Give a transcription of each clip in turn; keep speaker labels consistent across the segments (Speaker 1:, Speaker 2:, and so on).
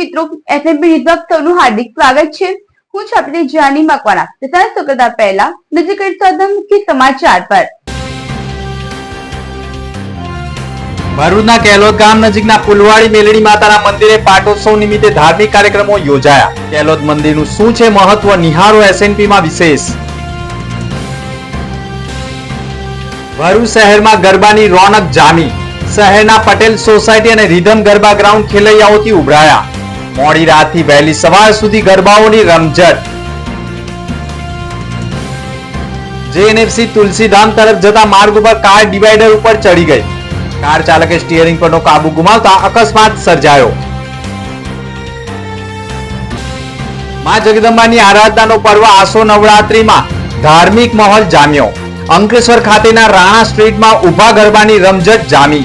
Speaker 1: મિત્રો એફએમબી ન્યૂઝમાં સૌનું હાર્દિક સ્વાગત છે. હું છું આપણી જાની મકવાણા. તથા કરતા પહેલા નજર કરી સાધન મુખ્ય સમાચાર પર.
Speaker 2: ભરૂચના કેલોદ ગામ નજીકના પુલવાડી મેલડી માતાના મંદિરે પાટોત્સવ નિમિત્તે ધાર્મિક કાર્યક્રમો યોજાયા. કેલોદ મંદિરનું શું છે મહત્વ? નિહારો એસએનપીમાં વિશેષ. ભરૂચ શહેરમાં ગરબાની રોનક જામી. શહેરના પટેલ સોસાયટી અને રીધમ ગરબા ગ્રાઉન્ડ ખેલૈયાઓથી ઉભરાયા. મોડી રાતથી વહેલી સવાર સુધી ગરબાઓની રમઝટ. જેએનએફસી તુલસીધામ તરફ જતા માર્ગ ઉપર કાર ડિવાઈડર ઉપર ચડી ગઈ. કાર ચાલકે સ્ટીયરિંગ પરનો કાબુ ગુમાવતા અકસ્માત સર્જાયો. મા જગદંબાની આરાધનાનો પર્વ આસો નવરાત્રીમાં ધાર્મિક માહોલ જામ્યો. અંકલેશ્વર ખાતેના રાણા સ્ટ્રીટમાં ઊભા ગરબાની રમઝટ જામી.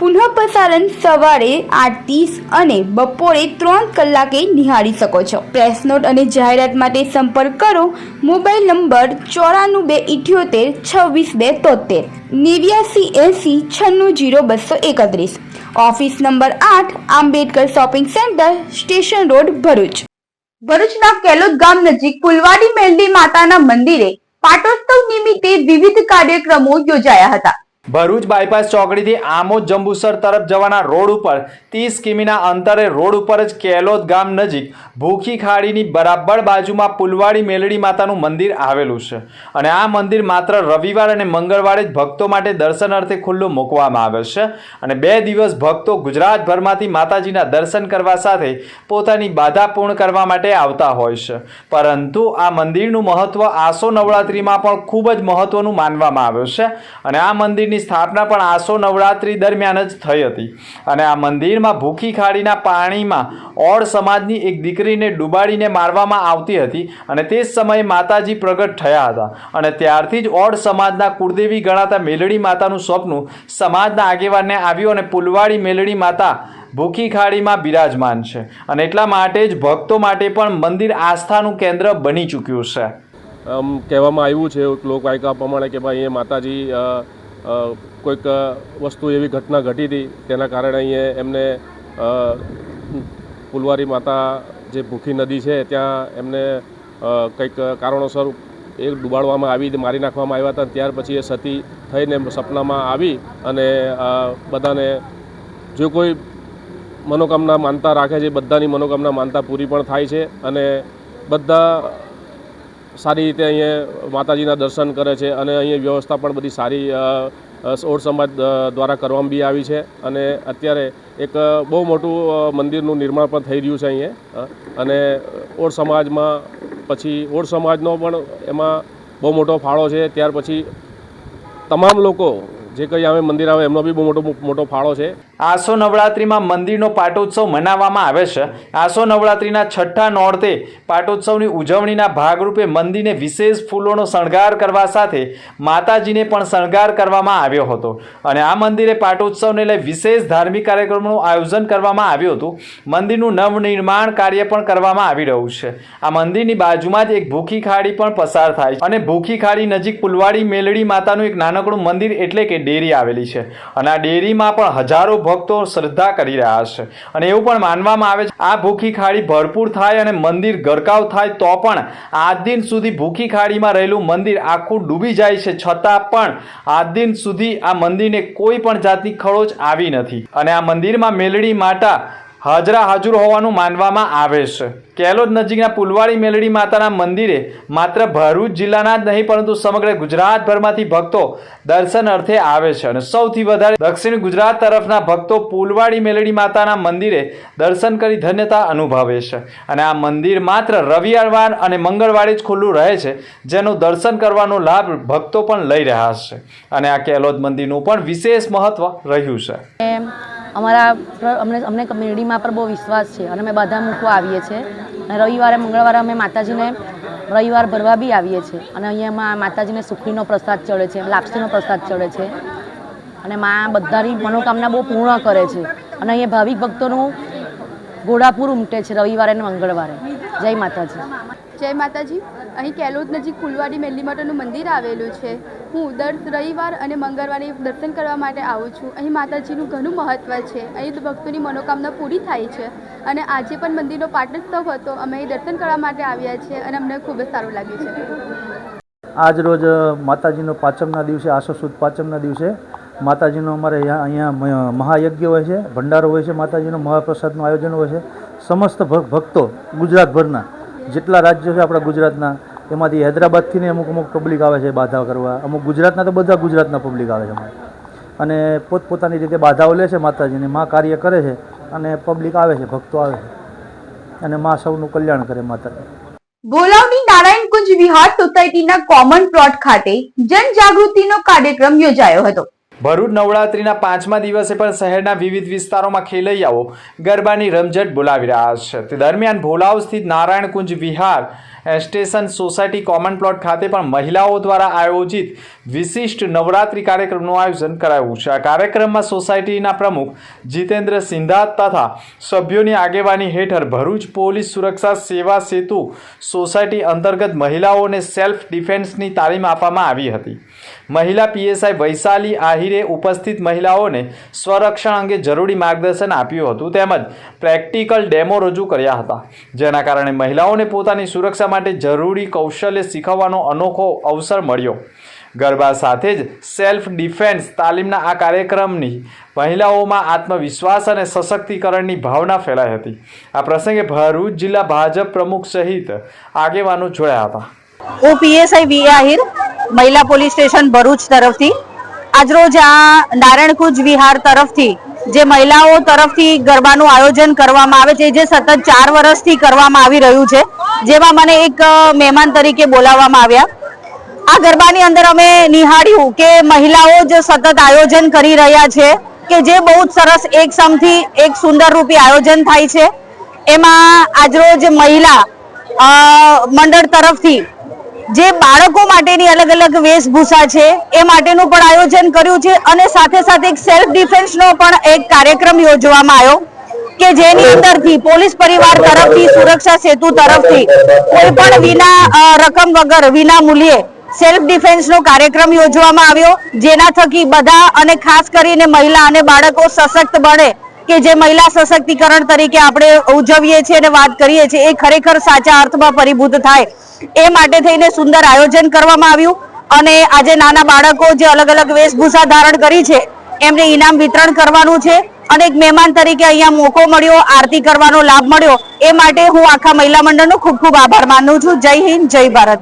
Speaker 1: પુનઃ પ્રસારણ સવારે આઠ ત્રીસ અને બપોરે ત્રણ કલાકે નિહાળી શકો છો. પ્રેસ નોટ અને જાહેરાત માટે સંપર્ક કરો. મોબાઈલ નંબર ચોરાણું બે ઇઠ્યોતેર, છવ્વીસ બે તોતેર. નેવ્યાસી એંસી છન્નું જીરો બસો એકત્રીસ. ઓફિસ નંબર આઠ Ambedkar shopping centre, station road, Bharuch. ભરૂચના કેલોદ ગામ નજીક પુલવાડી મેલડી માતાના મંદિરે પાટોત્સવ નિમિત્તે વિવિધ કાર્યક્રમો યોજાયા હતા.
Speaker 2: ભરૂચ બાયપાસ ચોકડીથી આમોદ જંબુસર તરફ જવાના રોડ ઉપર ત્રીસ કિમીના અંતરે રોડ ઉપર જ કેલોદ ગામ નજીક ભૂખી ખાડીની બરાબર બાજુમાં પુલવાડી મેલડી માતાનું મંદિર આવેલું છે. અને આ મંદિર માત્ર રવિવાર અને મંગળવારે જ ભક્તો માટે દર્શન અર્થે ખુલ્લું મૂકવામાં આવે છે. અને બે દિવસ ભક્તો ગુજરાતભરમાંથી માતાજીના દર્શન કરવા સાથે પોતાની બાધા પૂર્ણ કરવા માટે આવતા હોય છે. પરંતુ આ મંદિરનું મહત્ત્વ આસો નવરાત્રિમાં પણ ખૂબ જ મહત્ત્વનું માનવામાં આવ્યું છે. અને આ મંદિરની સ્થાપના પણ આસો નવરાત્રિ દરમિયાન જ થઈ હતી. અને આ મંદિરમાં ભૂખી ખાડીના પાણીમાં ઓડ સમાજની એક દીકરીને ડૂબાડીને મારવામાં આવતી હતી અને તે જ સમયે માતાજી પ્રગટ થયા હતા. અને ત્યારથી જ ઓડ સમાજના કુળદેવી ગણાતા મેલડી માતાનું સ્વપ્ન સમાજના આગેવાનને આવ્યું અને પુલવાડી મેલડી માતા ભૂખી ખાડીમાં બિરાજમાન છે. અને એટલા માટે જ ભક્તો માટે પણ મંદિર આસ્થાનું કેન્દ્ર બની ચૂક્યું છે.
Speaker 3: આમ કહેવામાં આવ્યું છે લોકવાયકા પ્રમાણે કે ભાઈ અહીંયા માતાજી કોઈક વસ્તુ એવી ઘટના ઘટી હતી, તેના કારણે અહીંયા એમને ફુલવારી માતા જે ભૂખી નદી છે, ત્યાં એમને કંઈક કારણોસર એ ડૂબાડવામાં આવી મારી નાખવામાં આવ્યા હતા, ત્યાર પછી એ સતી થઈને સપનામાં આવી અને બધાને જો કોઈ મનોકામના માનતા રાખે છે, બધાની મનોકામના માનતા પૂરી પણ થાય છે અને બધા સારી રીતે અહીંયા માતાજીના દર્શન કરે છે અને અહીંયા વ્યવસ્થા પણ બધી સારી અ, સમાજ દ્વારા કરવામાં બી આવી છે અને અત્યારે એક બહુ મોટું મંદિરનું નિર્માણ પણ થઈ રહ્યું છે અહીંયા અને ઓળ સમાજમાં પછી ઓળ સમાજનો પણ એમાં બહુ મોટો ફાળો છે. ત્યાર પછી તમામ લોકો જે કંઈ આવે, મંદિર આવે, એમનો બી બહુ મોટો મોટો ફાળો છે.
Speaker 2: આસો નવરાત્રિમાં મંદિરનો પાટોત્સવ મનાવવામાં આવે છે. આસો નવરાત્રિના છઠ્ઠા નોરતે પાટોત્સવની ઉજવણીના ભાગરૂપે મંદિરને વિશેષ ફૂલોનો શણગાર કરવા સાથે માતાજીને પણ શણગાર કરવામાં આવ્યો હતો. અને આ મંદિરે પાટોત્સવને લઈ વિશેષ ધાર્મિક કાર્યક્રમનું આયોજન કરવામાં આવ્યું હતું. મંદિરનું નવનિર્માણ કાર્ય પણ કરવામાં આવી રહ્યું છે. આ મંદિરની બાજુમાં જ એક ભૂખી ખાડી પણ પસાર થાય છે. અને ભૂખી ખાડી નજીક પુલવાડી મેલડી માતાનું એક નાનકડું મંદિર એટલે કે ડેરી આવેલી છે. અને આ ડેરીમાં પણ હજારો ભક્તો શ્રદ્ધા કરી રહ્યા છે. અને એવું પણ માનવામાં આવે છે, આ ભૂખી ખાડી ભરપૂર થાય અને મંદિર ગરકાવ થાય તો પણ આજ દિન સુધી ભૂખી ખાડીમાં રહેલું મંદિર આખું ડૂબી જાય છે. છતાં પણ આજ દિન સુધી આ મંદિરને કોઈ પણ જાતની ખરોચ આવી નથી. અને આ મંદિરમાં મેલડી માતા હાજરા હાજર હોવાનું માનવામાં આવે છે. કેલોદ નજીકના પુલવાડી મેલડી માતાના મંદિરે. માત્ર ભરૂચ જિલ્લાના જ નહીં, પરંતુ સમગ્ર ગુજરાતભરમાંથી ભક્તો દર્શન અર્થે આવે છે અને સૌથી વધારે દક્ષિણ ગુજરાત તરફના ભક્તો પુલવાડી મેલડી માતાના મંદિરે દર્શન કરી ધન્યતા અનુભવે છે. અને આ મંદિર માત્ર રવિવાર અને મંગળવારે જ ખુલ્લું રહે છે, જેનું દર્શન કરવાનો લાભ ભક્તો પણ લઈ રહ્યા છે. અને આ કેલોદ મંદિરનું પણ વિશેષ મહત્વ રહ્યું છે.
Speaker 4: અમારા, અમને અમને કમ્યુનિટીમાં પર બહુ વિશ્વાસ છે અને અમે બધા મૂકવા આવીએ છીએ. અને રવિવારે, મંગળવારે અમે માતાજીને રવિવાર ભરવા બી આવીએ છીએ. અને અહીંયા માતાજીને સુખડીનો પ્રસાદ ચડે છે, લાપસીનો પ્રસાદ ચડે છે. અને મા બધાની મનોકામના બહુ પૂર્ણ કરે છે. અને અહીંયા ભાવિક ભક્તોનું ઘોડાપુર ઉમટે છે રવિવારે અને મંગળવારે. જય માતાજી.
Speaker 5: જય માતાજી. અહીં કેલોદ નજીક ફુલવાડી મેલી માતાનું મંદિર આવેલું છે. હું દર રવિવાર અને મંગળવારે દર્શન કરવા માટે આવું છું. અહીં માતાજીનું ઘણું મહત્ત્વ છે. અહીં ભક્તોની મનોકામના પૂરી થાય છે. અને આજે પણ મંદિરનો પાટોત્સવ હતો. અમે અહીં દર્શન કરવા માટે આવ્યા છીએ અને અમને ખૂબ જ સારું લાગ્યું છે.
Speaker 6: આજ રોજ માતાજીનો પાંચમના દિવસે આસો સુદ પાંચમના દિવસે માતાજીનો અમારે અહીંયા મહાયજ્ઞ હોય છે, ભંડારો હોય છે માતાજીનો, મહાપ્રસાદનું આયોજન હોય છે. સમસ્ત ભક્તો ગુજરાતભરના જેટલા રાજ્યો છે આપણા ગુજરાતના, એમાંથી હૈદરાબાદથી ને અમુક અમુક પબ્લિક આવે છે બાધા કરવા. અમુક ગુજરાતના તો બધા ગુજરાતના પબ્લિક આવે છે અને પોતપોતાની રીતે બાધાઓ લે છે માતાજીની માં કાર્ય કરે છે અને પબ્લિક આવે છે, ભક્તો આવે છે. અને માં સૌનું કલ્યાણ કરે માતાજી.
Speaker 1: ગોલાવની નારાયણ કુંજ વિહાર સોસાયટીના કોમન પ્લોટ ખાતે જનજાગૃતિનો કાર્યક્રમ યોજાયો હતો.
Speaker 2: ભરૂચ નવરાત્રિના પાંચમા દિવસે પણ શહેરના વિવિધ વિસ્તારોમાં ખેલૈયાઓ ગરબાની રમઝટ બોલાવી રહ્યા છે. તે દરમિયાન ભોલાવ સ્થિત Narayankunj Vihar station society common plot ખાતે પણ મહિલાઓ દ્વારા આયોજિત વિશિષ્ટ નવરાત્રિ કાર્યક્રમનું આયોજન કરાયું છે. આ કાર્યક્રમમાં સોસાયટીના પ્રમુખ જીતેન્દ્ર સિંધા તથા સભ્યોની આગેવાની હેઠળ ભરૂચ પોલીસ સુરક્ષા સેવા સેતુ સોસાયટી અંતર્ગત મહિલાઓને સેલ્ફ ડિફેન્સની તાલીમ આપવામાં આવી હતી. મહિલા પીએસઆઈ વૈશાલી આહિરે ઉપસ્થિત મહિલાઓને સ્વરક્ષણ અંગે જરૂરી માર્ગદર્શન આપ્યું હતું તેમજ પ્રેક્ટિકલ ડેમો રજૂ કર્યા હતા. જેના કારણે મહિલાઓને પોતાની સુરક્ષા માટે જરૂરી કૌશલ્ય શીખવવાનો અનોખો અવસર મળ્યો. ગરબા સાથે જ સેલ્ફ ડિફેન્સ તાલીમના આ કાર્યક્રમની મહિલાઓમાં આત્મવિશ્વાસ અને સશક્તિકરણની ભાવના ફેલાઈ હતી. આ પ્રસંગે ભરૂચ જિલ્લા ભાજપ પ્રમુખ સહિત આગેવાનો જોડાયા હતા.
Speaker 7: હું પીએસઆઈ વી આહિર, મહિલા પોલીસ સ્ટેશન ભરૂચ તરફથી. આજરોજ આ નારાયણકુંજ વિહાર તરફથી, જે મહિલાઓ તરફથી ગરબાનું આયોજન કરવામાં આવે છે, જે સતત ચાર વર્ષથી કરવામાં આવી રહ્યું છે, જેમાં મને એક મહેમાન તરીકે બોલાવવામાં આવ્યા. આ ગરબાની અંદર અમે નિહાળ્યું કે મહિલાઓ જે સતત આયોજન કરી રહ્યા છે, કે જે બહુ જ સરસ એક સમથી એક સુંદર રૂપી આયોજન થાય છે. એમાં આજરોજ મહિલા મંડળ તરફથી જે બાળકો માટેની અલગ અલગ વેશભૂષા છે એ માટેનું પણ આયોજન કર્યું છે અને સાથે સાથે એક સેલ્ફ ડિફેન્સનો પણ એક કાર્યક્રમ યોજવામાં આવ્યો કે જેની અંદરથી પોલીસ પરિવાર તરફથી સુરક્ષા સેતુ તરફથી કોઈ પણ વિના રકમ વગર વિના મૂલ્યે સેલ્ફ ડિફેન્સનો કાર્યક્રમ યોજવામાં આવ્યો જેના થકી બધા અને ખાસ કરીને મહિલા અને બાળકો સશક્ત બને કે જે મહિલા સશક્તિકરણ તરીકે આપણે ઉજવીએ છીએ અને વાત કરીએ છીએ એ ખરેખર સાચા અર્થમાં પરિભૂત થાય. એ માટે થઈને સુંદર આયોજન કરવામાં આવ્યું અને આજે નાના બાળકો જે અલગ અલગ વેશભૂષા ધારણ કરી છે, એમને ઇનામ વિતરણ કરવાનું છે અને એક મહેમાન તરીકે અહીંયા મોકો મળ્યો, આરતી કરવાનો લાભ મળ્યો. એ માટે હું આખા મહિલા મંડળનો ખૂબ ખૂબ આભાર માનું છું. જય હિન્દ, જય ભારત.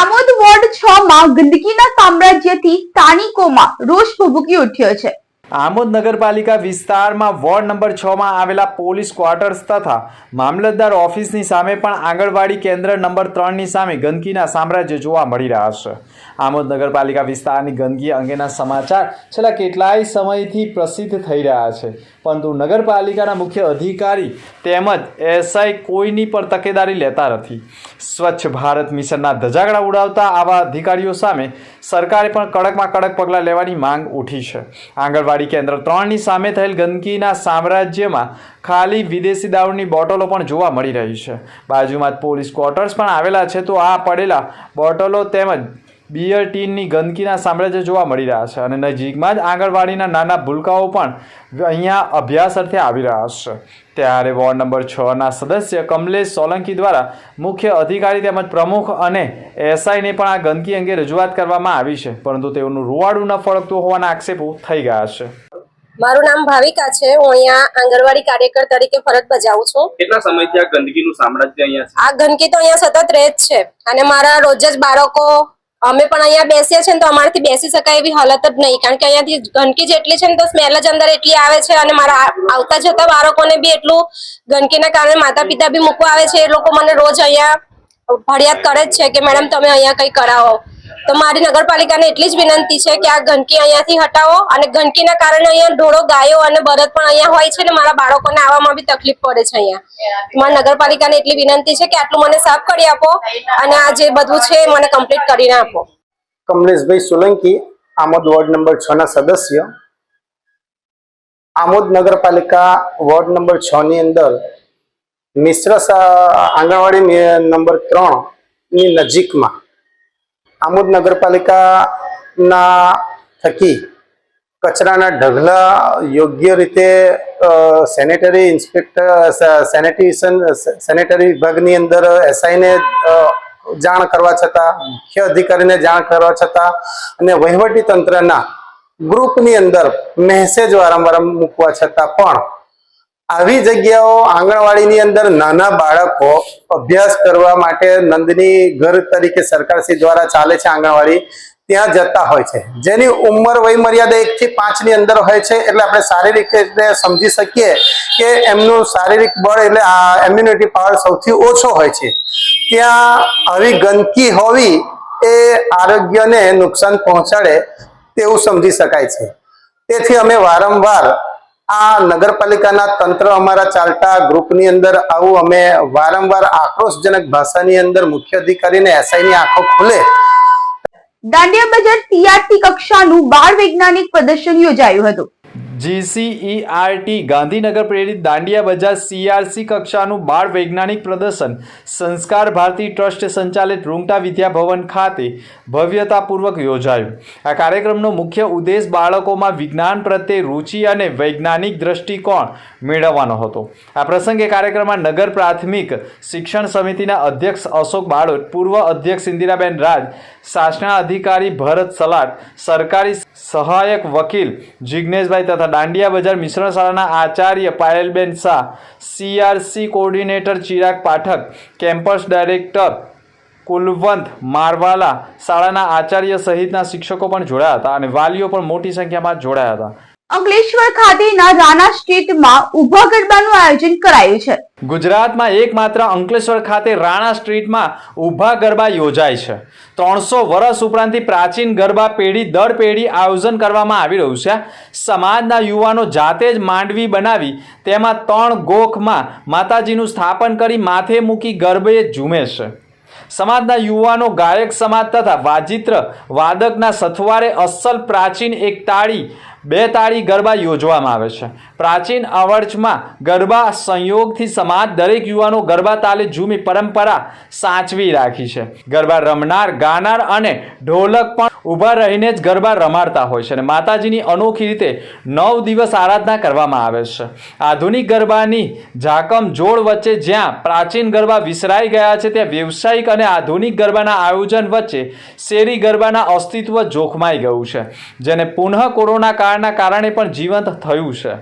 Speaker 1: આમોદ વોર્ડ છ માં ગંદકીના સામ્રાજ્યથી સ્થાનિકોમાં રોષ ભભૂકી ઉઠ્યો છે.
Speaker 2: આમોદ નગરપાલિકા વિસ્તારમાં વોર્ડ નંબર છ માં આવેલા પોલીસ ક્વાર્ટર્સ તથા મામલતદાર ઓફિસની સામે પણ આંગણવાડી કેન્દ્ર નંબર ત્રણની સામે ગંદકીના સામ્રાજ્ય જોવા મળી રહ્યા છે. આમોદ નગરપાલિકા વિસ્તારની ગંદકી અંગેના સમાચાર છેલ્લા કેટલાય સમયથી પ્રસિદ્ધ થઈ રહ્યા છે. પરંતુ નગરપાલિકાના મુખ્ય અધિકારી તેમજ એસઆઈ કોઈની પણ તકેદારી લેતા નથી. સ્વચ્છ ભારત મિશનના ધજાગડા ઉડાવતા આવા અધિકારીઓ સામે સરકારે પણ કડકમાં કડક પગલાં લેવાની માંગ ઉઠી છે. આંગણવાડી કેન્દ્ર ત્રણની સામે થયેલ ગંદકીના સામ્રાજ્યમાં ખાલી વિદેશી દારૂની બોટલો પણ જોવા મળી રહી છે. બાજુમાં જ પોલીસ ક્વાર્ટર્સ પણ આવેલા છે તો આ પડેલા બોટલો તેમજ બિયર ટીનની ગંદકીના સામ્રાજ્ય જોવા મળી રહ્યા છે અને નજીકમાં જ આંગણવાડીના નાના ભૂલકાઓ પણ અહીંયા અભ્યાસ અર્થે આવી રહ્યા છે. ત્યારે વોર્ડ નંબર છ ના સદસ્ય કમલેશ સોલંકી દ્વારા મુખ્ય અધિકારી તેમજ પ્રમુખ અને એસઆઈને પણ આ ગંદકી અંગે રજૂઆત કરવામાં આવી છે પરંતુ તેઓનું રૂવાડું ન ફળકતું હોવાના આક્ષેપો થઈ ગયા છે.
Speaker 8: મારું નામ ભાવિકા છે. હું અહીંયા આંગણવાડી કાર્યકર તરીકે ફરજ બજાવું છું.
Speaker 9: કેટલા સમયથી આ ગંદકીનું સામ્રાજ્ય અહીંયા
Speaker 8: આ ગંદકી તો અહીંયા સતત રહે જ છે અને મારા રોજ જ બાળકો અમે પણ અહીંયા બેસીએ છીએ તો અમારાથી બેસી શકાય એવી હાલત જ નહીં. કારણ કે અહીંયાથી ગંદકી જેટલી છે ને તો સ્મેલ જ અંદર એટલી આવે છે અને મારા આવતા જતા બાળકોને બી એટલું ગંદકીના કારણે માતા પિતા બી મૂકવા આવે છે. એ લોકો મને રોજ અહીંયા ફરિયાદ કરે જ છે કે, મેડમ, તમે અહીંયા કંઈ કરાવો. તો મારી નગરપાલિકાને એટલી જ વિનંતી છે કે આ ગંદકી અહીંયાથી હટાવો અને ગંદકીના કારણે અહીંયા ઢોળો, ગાયો અને બળદ પણ અહીંયા હોય છે ને મારા બાળકોને આવવામાં બી તકલીફ પડે છે અહીંયા. મારી નગરપાલિકાને એટલી વિનંતી છે કે આટલું મને સાફ કરી આપો અને આ જે બધું છે એ મને કમ્પ્લીટ કરીને આપો.
Speaker 10: કમલેશભાઈ સોલંકી, આમોદ વોર્ડ નંબર છ ના સદસ્ય. આમોદ નગરપાલિકા વોર્ડ નંબર છ ની અંદર મિશ્ર આંગણવાડી નંબર ત્રણની નજીકમાં આમોદ નગરપાલિકાના થકી કચરાના ઢગલા યોગ્ય રીતે સેનેટરી ઇન્સ્પેક્ટર સેનેટેશન સેનેટરી વિભાગની અંદર એસઆઈને જાણ કરવા છતાં, મુખ્ય અધિકારીને જાણ કરવા છતાં અને વહીવટી તંત્રના ગ્રુપની અંદર મેસેજ વારંવાર મૂકવા છતાં પણ આવી જગ્યાઓ આંગણવાડીની અંદર નાના બાળકો અભ્યાસ કરવા માટે નંદની ઘર તરીકે સરકારશ્રી દ્વારા ચાલે છે આંગણવાડી. ત્યાં જતા હોય છે. જેની ઉંમર વય મર્યાદા એક થી પાંચની અંદર હોય છે, એટલે આપણે શારીરિક રીતે સમજી શકીએ કે એમનું શારીરિક બળ એટલે આ ઇમ્યુનિટી પાવર સૌથી ઓછો હોય છે. ત્યાં આવી ગંદકી હોવી એ આરોગ્યને નુકસાન પહોંચાડે તેવું સમજી શકાય છે. તેથી અમે વારંવાર આ નગરપાલિકાના તંત્ર અમારા ચાલતા ગ્રુપની અંદર આવું અમે વારંવાર આક્રોશજનક ભાષાની અંદર મુખ્ય અધિકારીને એસઆઈની આંખો ખુલે.
Speaker 1: દાંડિયા બજાર ટીઆરટી કક્ષાનું બાળ વૈજ્ઞાનિક પ્રદર્શન યોજાયું હતું.
Speaker 2: જીસીઈઆરટી ગાંધીનગર પ્રેરિત દાંડિયા બજાર સીઆરસી કક્ષાનું બાળ વૈજ્ઞાનિક પ્રદર્શન, સંસ્કાર ભારતી ટ્રસ્ટ સંચાલિત રૂંગટા વિદ્યાભવન ખાતે ભવ્યતાપૂર્વક યોજાયું. આ કાર્યક્રમનો મુખ્ય ઉદ્દેશ બાળકોમાં વિજ્ઞાન પ્રત્યે રુચિ અને વૈજ્ઞાનિક દ્રષ્ટિકોણ મેળવવાનો હતો. આ પ્રસંગે કાર્યક્રમમાં નગર પ્રાથમિક શિક્ષણ સમિતિના અધ્યક્ષ અશોક બાળોટ, પૂર્વ અધ્યક્ષ ઇન્દિરાબેન રાજ શાસના અધિકારી ભરત સલાટ સરકારી સહાયક વકીલ જિજ્ઞેશભાઈ તથા દાંડિયા બજાર મિશ્રણ શાળાના Acharya Payalben Shah, CRC coordinator Chirag Pathak, campus director Kulwant Marwala શાળાના આચાર્ય સહિતના શિક્ષકો પણ જોડાયા હતા અને વાલીઓ પણ મોટી સંખ્યામાં જોડાયા હતા.
Speaker 1: અંકલેશ્વર ખાતેના રાણા સ્ટ્રીટમાં ઊભા ગરબાનું આયોજન કરાયું છે.
Speaker 2: ગુજરાતમાં એકમાત્ર અંકલેશ્વર ખાતે રાણા સ્ટ્રીટમાં ઊભા ગરબા યોજાય છે. ત્રણસો વર્ષ ઉપરાંતથી પ્રાચીન ગરબા પેઢી દર પેઢી આયોજન કરવામાં આવી રહ્યું છે. સમાજના યુવાનો જાતે જ માંડવી બનાવી તેમાં ત્રણ ગોખમાં માતાજીનું સ્થાપન કરી માથે મૂકી ગરબે ઝૂમે છે. સમાજના યુવાનો ગાયક સમાજ તથા વાજિત્ર વાદકના સથવારે અસલ પ્રાચીન એક તાળી બે તાળી ગરબા યોજવામાં આવે છે. પ્રાચીન અવર્ચમાં ગરબા સંયોગથી સમાજ દરેક યુવાનો ગરબા તાલે ઝૂમી પરંપરા સાચવી રાખી છે. ગરબા રમનાર, ગાનાર અને ઢોલક પણ ઊભા રહીને જ ગરબા રમાડતા હોય છે અને માતાજીની અનોખી રીતે નવ દિવસ આરાધના કરવામાં આવે છે. આધુનિક ગરબાની ઝાકમ જોડ વચ્ચે જ્યાં પ્રાચીન ગરબા વિસરાઈ ગયા છે, ત્યાં વ્યવસાયિક અને આધુનિક ગરબાના આયોજન વચ્ચે શેરી ગરબાના અસ્તિત્વ જોખમાઈ ગયું છે. જેને પુનઃ કોરોના કાળના કારણે પણ જીવંત થયું છે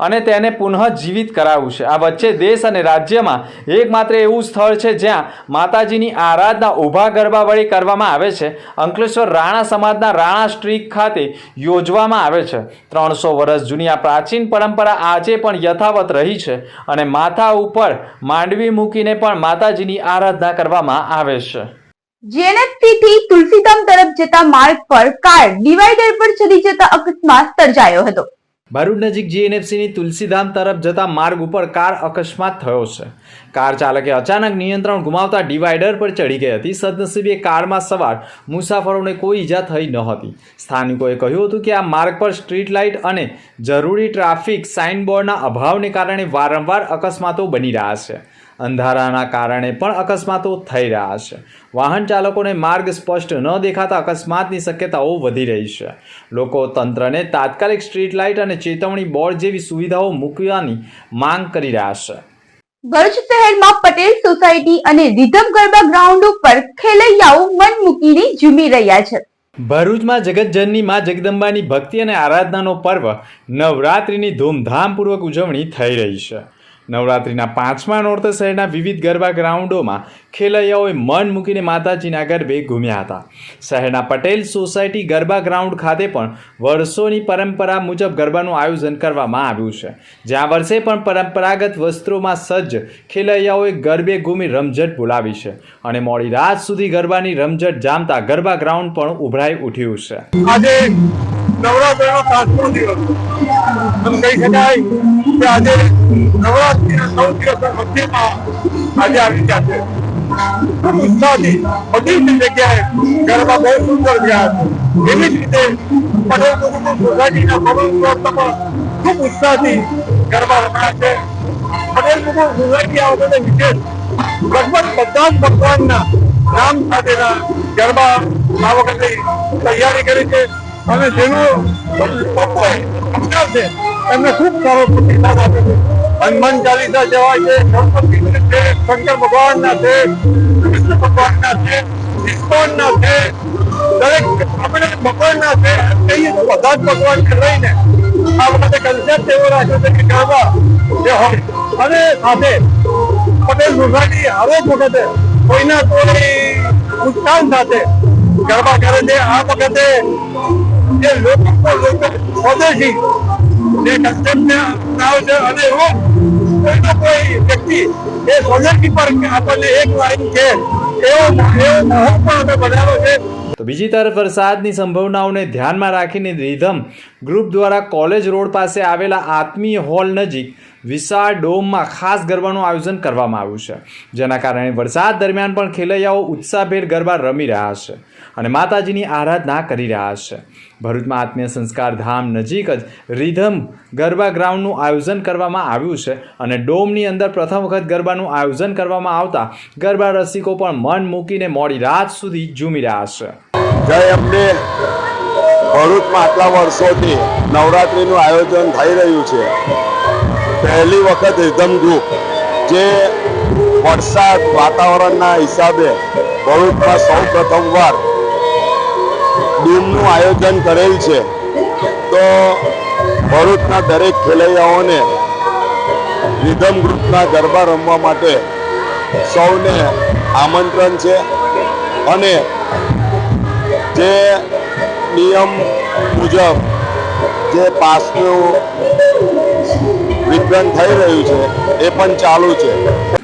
Speaker 2: અને તેને પુનઃ જીવિત કરાવવું છે. આ વચ્ચે દેશ અને રાજ્યમાં એકમાત્ર એવું સ્થળ છે જ્યાં માતાજીની આરાધના ઊભા ગરબા વળી કરવામાં આવે છે. અંકલેશ્વર રાણા સમાજના રાણા સ્ટ્રીટ ખાતે યોજવામાં આવે છે. ત્રણસો વર્ષ જૂની આ પ્રાચીન પરંપરા આજે પણ યથાવત રહી છે અને માથા ઉપર માંડવી મૂકીને પણ માતાજીની આરાધના કરવામાં આવે છે.
Speaker 1: જેએનએફસી થી તુલસીધામ તરફ જતા માર્ગ પર કાર ડિવાઈડર પર ચડી જતા અકસ્માત સર્જાયો હતો.
Speaker 2: ભરૂચ નજીક જીએનએફસીની તુલસીધામ તરફ જતા માર્ગ ઉપર કાર અકસ્માત થયો છે. કાર ચાલકે અચાનક નિયંત્રણ ગુમાવતા ડિવાઈડર પર ચડી ગઈ હતી. સદનસીબે કારમાં સવાર મુસાફરોને કોઈ ઈજા થઈ ન હતી. સ્થાનિકોએ કહ્યું હતું કે આ માર્ગ પર સ્ટ્રીટ લાઇટ અને જરૂરી ટ્રાફિક સાઇનબોર્ડના અભાવને કારણે વારંવાર અકસ્માતો બની રહ્યા છે. અંધારાના કારણે પણ અકસ્માતો થઈ રહ્યા છે. વાહન ચાલકોને માર્ગ સ્પષ્ટ ન દેખાતા અકસ્માતની શક્યતાઓ વધી રહી છે. લોકો તંત્રને તાત્કાલિક સ્ટ્રીટ લાઇટ અને ચેતવણી બોર્ડ જેવી સુવિધાઓ મૂકવાની માંગ કરી રહ્યા છે.
Speaker 1: ભરૂચ શહેરમાં પટેલ સોસાયટી અને રીધમ ગરબા ગ્રાઉન્ડ ઉપર ખેલૈયાઓ મન મૂકીને ઝૂમી રહ્યા છે.
Speaker 2: ભરૂચમાં જગતજનની માં જગદંબાની ભક્તિ અને આરાધનાનો પર્વ નવરાત્રિની ધૂમધામપૂર્વક ઉજવણી થઈ રહી છે. નવરાત્રિના પાંચમા નોર્થ શહેરના વિવિધ ગરબા ગ્રાઉન્ડોમાં ખેલૈયાઓએ મન મૂકીને માતાજીના ગરબે ઘૂમ્યા હતા. શહેરના પટેલ સોસાયટી ગરબા ગ્રાઉન્ડ ખાતે પણ વર્ષોની પરંપરા મુજબ ગરબાનું આયોજન કરવામાં આવ્યું છે. જ્યાં વર્ષે પણ પરંપરાગત વસ્ત્રોમાં સજ્જ ખેલૈયાઓએ ગરબે ઘૂમી રમઝટ બોલાવી છે અને મોડી રાત સુધી ગરબાની રમઝટ જામતા ગરબા ગ્રાઉન્ડ પણ ઉભરાઈ ઉઠ્યું છે.
Speaker 11: આજે નવરાત્રિનો સાતમો દિવસ. એમ કહી શકાય કે આજે નવરાત્રિના નવ દિવસના મધ્યમાં આજે આવી ગયા છે. ગરબા બહુ સુંદર ગયા છે. ઉત્સાહથી ગરબા રમાયા છે. પટેલ કુટુંબ સોસાયટી આ લગભગ બધા ભગવાનના નામ સાથેના ગરબા વખતે તૈયારી કરી છે. અને જેનું છે એમને ખૂબ સારો પ્રતિસાદ આપે છે. હનુમાન ચાલીસા જેવા છે, ગણપતિ છે, શંકર ભગવાનના છે, કૃષ્ણ ભગવાનના છે ઇસ્કોનના છે, દરેક આપણે ભગવાનના છે કહીએ તો બધા જ ભગવાનને લઈને આ વખતે કન્સેપ્ટ એવો રાખ્યો છે કે ગરબા જે હોય. અને સાથે પટેલ સોસાયટી હરેક વખતે કોઈના કોઈ ઉત્સાહ સાથે ગરબા કરે છે. આ વખતે જે લોકો લોકો સ્વદેશી જે કન્સેપ્ટને અપનાવે છે અને એવો કોઈનો કોઈ વ્યક્તિ એ સ્વદેશી પર આપણને એક લાઈન છે, એવો એવો માહોલ પણ અમે બનાવ્યો છે.
Speaker 2: તો બીજી તરફ વરસાદની સંભાવનાઓને ધ્યાનમાં રાખીને રીધમ ગ્રુપ દ્વારા કોલેજ રોડ પાસે આવેલા આત્મીય હોલ નજીક વિશાળ ડોમમાં ખાસ ગરબાનું આયોજન કરવામાં આવ્યું છે, જેના કારણે વરસાદ દરમિયાન પણ ખેલૈયાઓ ઉત્સાહભેર ગરબા રમી રહ્યા છે. અને માતાજીની આરાધના કરી રહ્યા છે. ભરૂચમાં આત્મીય સંસ્કાર ધામ નજીક જ રીધમ ગરબા ગ્રાઉન્ડનું આયોજન કરવામાં આવ્યું છે અને ડોમની અંદર પ્રથમ વખત ગરબાનું આયોજન કરવામાં આવતા ગરબા રસિકો પણ મન મૂકીને મોડી રાત સુધી ઝૂમી રહ્યા છે.
Speaker 12: જય અમને ભરૂચમાં આટલા વર્ષોથી નવરાત્રિનું આયોજન થઈ રહ્યું છે. પહેલી વખત રિધમ ગ્રુપ જે વરસાદ વાતાવરણના હિસાબે ભરૂચમાં સૌ પ્રથમવાર ડૂમનું આયોજન કરેલ છે. તો ભરૂચના દરેક ખેલૈયાઓને નિધમ ગ્રુપના ગરબા રમવા માટે સૌને આમંત્રણ છે. અને જે નિયમ મુજબ જે પાસનું વિતરણ થઈ રહ્યું છે, એ પણ ચાલુ છે.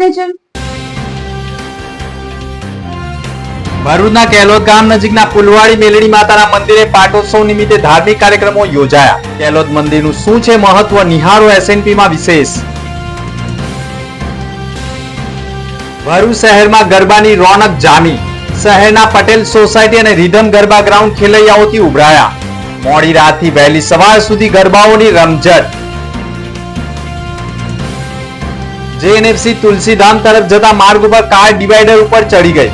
Speaker 1: નજર
Speaker 2: ભરૂચના કેલોદ ગામ નજીકના પુલવાડી મેલડી માતાના મંદિરે પાટોત્સવ નિમિત્તે ધાર્મિક કાર્યક્રમો યોજાયા. કેલોદ મંદિરનું શું છે મહત્વ? નિહારો એસએનપીમાં વિશેષ. ભરૂચ શહેરમાં ગરબાની રોનક જામી. શહેરના પટેલ સોસાયટી અને રીધમ ગરબા ગ્રાઉન્ડ ખેલૈયાઓથી ઉભરાયા. મોડી રાતથી વહેલી સવાર સુધી ગરબાઓની રમઝટ. જેએનએફસી તુલસીધામ તરફ જતા માર્ગ ઉપર કાર ડિવાઈડર ઉપર ચડી ગઈ.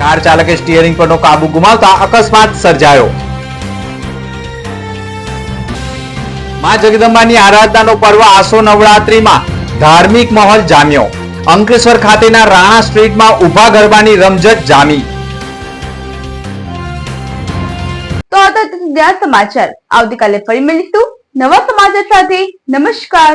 Speaker 2: કાર ચાલકે સ્ટીયરિંગ પરનો કાબુ ગુમાવતા અકસ્માત સર્જાયો. માં જગદંબાની આરાધનાનો પર્વ આસો નવરાત્રીમાં ધાર્મિક માહોલ જામ્યો. અંકલેશ્વર ખાતેના રાણા સ્ટ્રીટમાં ઊભા ગરબાની રમઝટ જામી.
Speaker 1: તો હતા સમાચાર. આવતીકાલે ફરી મળીશું. નવા સમાચાર સાથે નમસ્કાર.